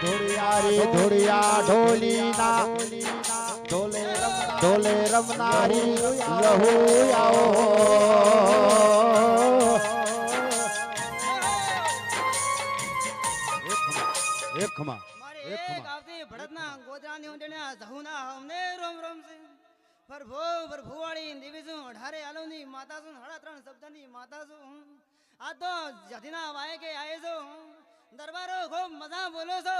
ધોળિયા રે ધોળિયા ઢોલીના ઢોલે ઢોલે રમનારી રહુ આવો એક ખમા એક ખમા. આવતી ભડતના ગોદરાની ઊંડેના જહુના હમને રોમ રોમ છે. પ્રભુ પ્રભુવાળી દેવી અઢારે આલોની માતા છું હડા ત્રણ શબ્દની માતા છું આ તો જથીના વાયકે આયે છું. દરબારો ખૂબ મજા બોલો છો.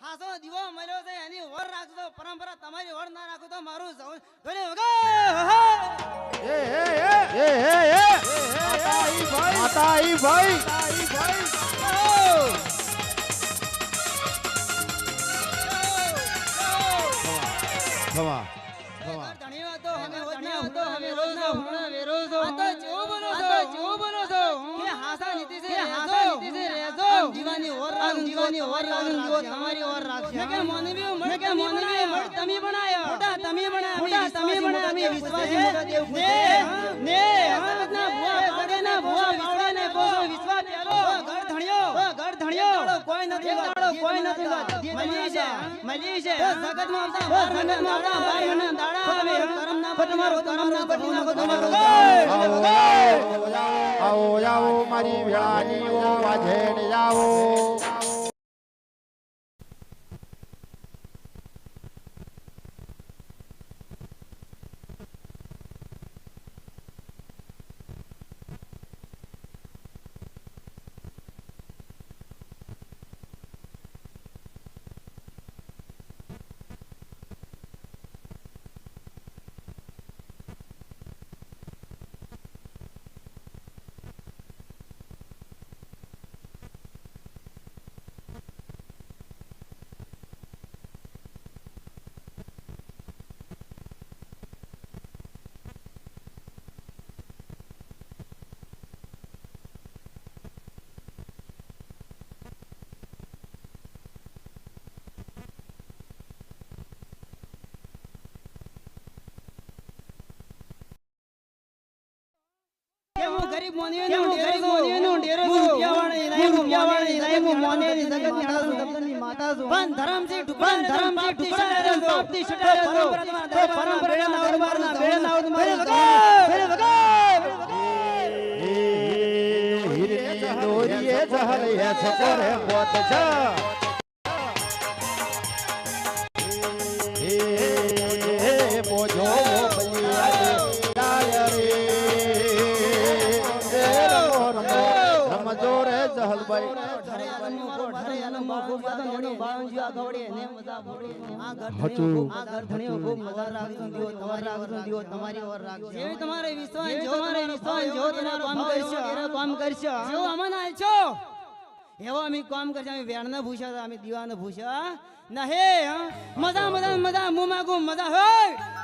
હાસો દીવો મળ્યો છે એની ઓર રાખજો પરંપરા તમારી ઓર ના રાખો તો મારું જવું. ધોની વગર એ એ એ. એ એ એ. ભાઈ. માતાઈ ભાઈ ખમા ખમા ધન્યવાદ તો અમે રોજના તો અમે રોજ ના વેરો છો. આ તો જેવો રેજો ઓર રાગ જીવાની ઓર રાગ જો તમારી ઓર રાગ છે કે મોનવી મળ કે મોનવી મળ તમે બનાયો મોટા તમે બનાયા મોટા તમે બનાયા અમે વિશ્વાસી મોટા દેવ ને ને હમતના ભુવા પાડે ના ભુવા પાડે ને બોલો વિશ્વાસ પેલો ઘર ધણ્યો ઘર ધણ્યો કોઈ નથી દાડો કોઈ નથી મળી છે મળી છે જગતમાં આવતા બાર જગતમાં આવતા બાર મને દાડા આવે કરમ ના પટ મારો કરમ ના પટ નાખો તમારો આવો આવો મારી વેળાની ઓ વાજેડ ગરીબ મોનીનો ગરીબ મોનીનો ડેરો છું? રૂપિયાવાળી રૂપિયાવાળી નહીં હું મોનેની જગતની હાડું શબ્દની માતા છું. પણ ધરમથી ટુકડા ધરમથી ટુકડા પાપથી છટાડ્યો તો પરંપરાના દરબારના બેડા આવું મારે વગર વગર એ દોરીએ જહલ હે છકોરે મોત છે મોજો દીવો તમારી રાખજો દીવો તમારી ઓર રાખજો જે તમારે વિશ્વાસ જો તમારે વિશ્વાસ જો તમારો કામ કરશો કામ કરશો જો અમન આલશો એવો અમે કામ કરશે અમે ભૂસ્યા અમે દીવાને ભૂસ્યા ના મજા મજા મજા મું માગું મજા હોય